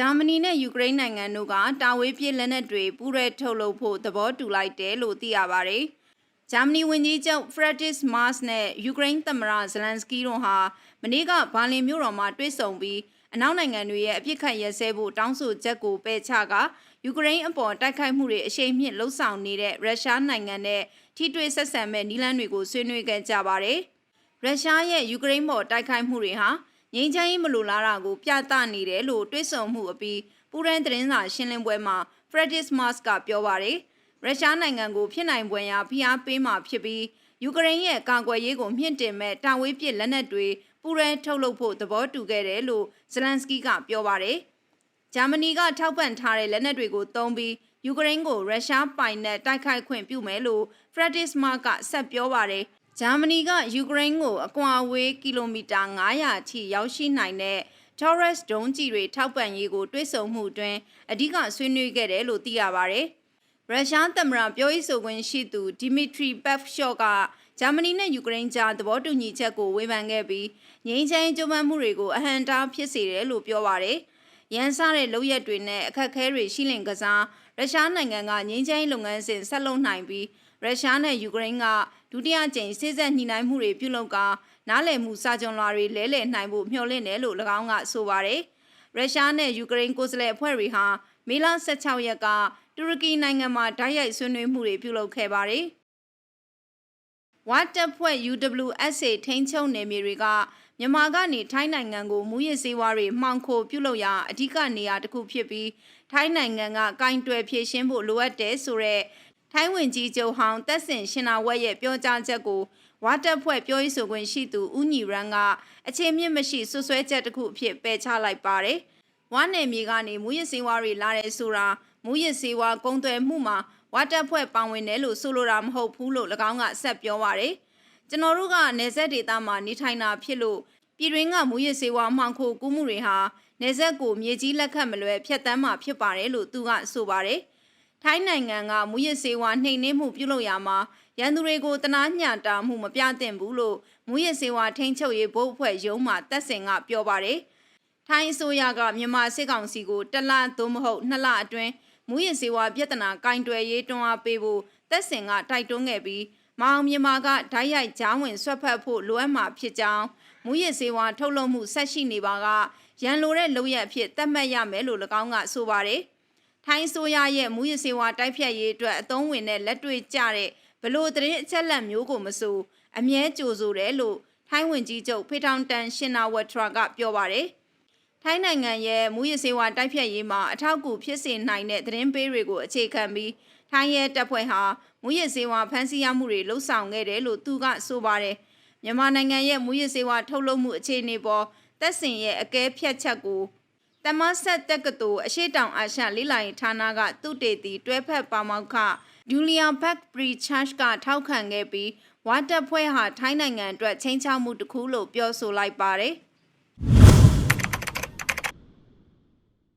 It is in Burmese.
ဂျာမနီနဲ့ယူကရိန်းနိုင်ငံတို့ကတာဝေးပြစ်လက်နက်တွေပူးရဲထုတ်လုပ်ဖို့သဘောတူလိုက်တယ်လို့သိရပါတယ်။ဂျာမနီဝန်ကြီးချုပ်ဖရက်ဒစ်မာ့စ်နဲ့ယူကရိန်းသမ္မတဇလန်စကီတို့ဟာမနေ့ကဘာလင်မြို့တော်မှာတွေ့ဆုံပြီးအနောက်နိုင်ငံတွေရဲ့အပြစ်ခတ်ရဲစဲဖို့တောင်းဆိုချက်ကိုပယ်ချကယူကရိန်းအပေါ်တိုက်ခိုက်မှုတွေအရှိန်မြင့်လှုံ့ဆော်နေတဲ့ရုရှားနိုင်ငံနဲ့ထိတွေ့ဆက်ဆံမဲ့နီလန်းတွေကိုဆွေးနွေးခဲ့ကြပါတယ်။ရုရှားရဲ့ယူကရိန်းပေါ်တိုက်ခိုက်မှုတွေဟာ ငြိမ်းချမ်းရေးမလိုလားတာကိုပြသနေတယ်လို့တွေးဆမှုအပြီးပူရန်သတင်းစာရှင်းလင်းပွဲမှာ Fredis Mars ကပြောပါတယ်။ရုရှားနိုင်ငံကိုဖြစ်နိုင်ပွင့်ရာဖိအားပေးမှဖြစ်ပြီးယူကရိန်းရဲ့ကာကွယ်ရေးကိုမြင့်တင်မဲ့တာဝေးပစ်လက်နက်တွေပူရန်ထုတ်လုပ်ဖို့သဘောတူခဲ့တယ်လို့ဇလန်စကီကပြောပါတယ်။ဂျာမနီကထောက်ပံ့ထားတဲ့လက်နက်တွေကိုသုံးပြီးယူကရိန်းကိုရုရှားပိုင်နဲ့တိုက်ခိုက်ခွင့်ပြုမယ်လို့ Fredis Mars ကဆက်ပြောပါတယ်။ ဂျာမနီကယူကရိန်းကိုအကွာအဝေးကီလိုမီတာ900အထိရောက်ရှိနိုင်တဲ့ Taurus ဒုံးကြီးတွေထောက်ပံ့ရေးကိုတွဲဆုံမှုတွင်အဓိကဆွေးနွေးခဲ့တယ်လို့သိရပါဗျ။ရုရှားသမ္မတပြောရေးဆိုခွင့်ရှိသူဒီမီထရီပက်ရှော့ကဂျာမနီနဲ့ယူကရိန်းကြားသဘောတူညီချက်ကိုဝေဖန်ခဲ့ပြီးငြိမ်းချမ်းကြိုးပမ်းမှုတွေကိုအဟန့်တားဖြစ်စေတယ်လို့ပြောပါတယ်။ရန်စားတဲ့လုပ်ရက်တွေနဲ့အခက်အခဲတွေရှိလင်ကစားရုရှားနိုင်ငံကငြိမ်းချမ်းရေးလုပ်ငန်းစဉ်ဆက်လုပ်နိုင်ပြီး ရုရှားနဲ့ယူကရိန်းကဒုတိယကြိမ်စစ်ဆက်ညှိနှိုင်းမှုတွေပြုလုပ်ကာနားလည်မှုစာချုပ်လွှာတွေလဲလှယ်နိုင်ဖို့မျှော်လင့်တယ်လို့၎င်းကဆိုပါတယ်။ရုရှားနဲ့ယူကရိန်းကိုယ်စားလှယ်အဖွဲ့တွေဟာမေလ16ရက်ကတူရကီနိုင်ငံမှာဓာတ်ရိုက်ဆွေးနွေးမှုတွေပြုလုပ်ခဲ့ပါတယ်။ဝါတပ်ဖွဲ့ UWSA ထိန်းချုပ်နယ်မြေတွေကမြန်မာကနေထိုင်းနိုင်ငံကိုမူရစ်စေးဝါးတွေမှောင်ခိုပြုလုပ်ရာအဓိကနေရာတစ်ခုဖြစ်ပြီးထိုင်းနိုင်ငံကကင်တွယ်ဖြည့်ရှင်းဖို့လိုအပ်တယ်ဆိုတော့ ထိုင်းဝင်ကြီးချုပ်ဟောင်းတက်ဆင်ရှင်နာဝက်ရဲ့ပြောကြားချက်ကိုဝါတပ်ဖွဲ့ပြောရေးဆိုခွင့်ရှိသူဦးညီရန်ကအခြေမြင့်မရှိဆွဆွဲချက်တစ်ခုအဖြစ်ပယ်ချလိုက်ပါတယ်။ဝါနယ်မြေကနေမူရစ်စေးဝါးတွေလာတဲ့ဆိုတာမူရစ်စေးဝါးကုံသွယ်မှုမှာဝါတပ်ဖွဲ့ပါဝင်တယ်လို့ဆိုလိုတာမဟုတ်ဘူးလို့၎င်းကဆက်ပြောပါတယ်။ကျွန်တော်တို့ကနေဆက်ဒေသမှာနေထိုင်တာဖြစ်လို့ပြည်တွင်းကမူရစ်စေးဝါးမှောင်ခိုကူးမှုတွေဟာနေဆက်ကိုမြေကြီးလက်ခတ်မလွဲဖျက်ဆီးမှာဖြစ်ပါတယ်လို့သူကဆိုပါတယ်။ ထိုင်းနိုင်ငံကမူရစ်စေဝါနှိမ်နင်းမှုပြုလုပ်ရမှာရန်သူတွေကိုတနာညှတာမှုမပြသင့်ဘူးလို့မူရစ်စေဝါထိန်းချုပ်ရေးဘုတ်အဖွဲ့ရုံးမှတက်ဆင်ကပြောပါတယ်။ထိုင်းအစိုးရကမြန်မာစစ်ကောင်စီကိုတလသို့မဟုတ်နှစ်လအတွင်းမူရစ်စေဝါပြဿနာကင်တွယ်ရေးတွန်းအားပေးဖို့တက်ဆင်ကတိုက်တွန်းခဲ့ပြီးမအောင်မြန်မာကဓာတ်ရိုက်ကြားဝင်ဆွတ်ဖက်ဖို့လိုအပ်မှာဖြစ်ကြောင်းမူရစ်စေဝါထုတ်လုပ်မှုဆက်ရှိနေပါကရန်လိုတဲ့လုပ်ရအဖြစ်သတ်မှတ်ရမယ်လို့၎င်းကဆိုပါတယ်။ ထိုင်းဆိုရရဲ့မူရစေဝါတိုက်ဖြတ်ရေးအတွက်အသုံးဝင်တဲ့လက်တွေ့ကျတဲ့ဘလို့တရင်အချက်လက်မျိုးကိုမဆိုအမြဲကြိုဆိုတယ်လို့ထိုင်းဝင်ကြီးချုပ်ဖေထောင်တန်ရှင်နာဝက်ထရာကပြောပါတယ်။ထိုင်းနိုင်ငံရဲ့မူရစေဝါတိုက်ဖြတ်ရေးမှာအထောက်အကူဖြစ်စေနိုင်တဲ့သတင်းပေးတွေကိုအခြေခံပြီးထိုင်းရဲ့တပ်ဖွဲ့ဟာမူရစေဝါဖမ်းဆီးရမှုတွေလှုပ်ဆောင်ခဲ့တယ်လို့သူကဆိုပါတယ်။မြန်မာနိုင်ငံရဲ့မူရစေဝါထုတ်လုပ်မှုအခြေအနေပေါ်သက်စင်ရဲ့အကဲဖြတ်ချက်ကို တမဆက်တက္ကသိုလ်အရှိတောင်အာရှလိလာရင်ဌာနကသူတေတီတွဲဖက်ပါမောက္ခဂျူလီယာဘက်ပရီချတ်ကထောက်ခံခဲ့ပြီးဝါတပ်ဖွဲ့ဟာထိုင်းနိုင်ငံအတွက်ချင်းချောက်မှုတစ်ခုလို့ပြောဆိုလိုက်ပါတယ်။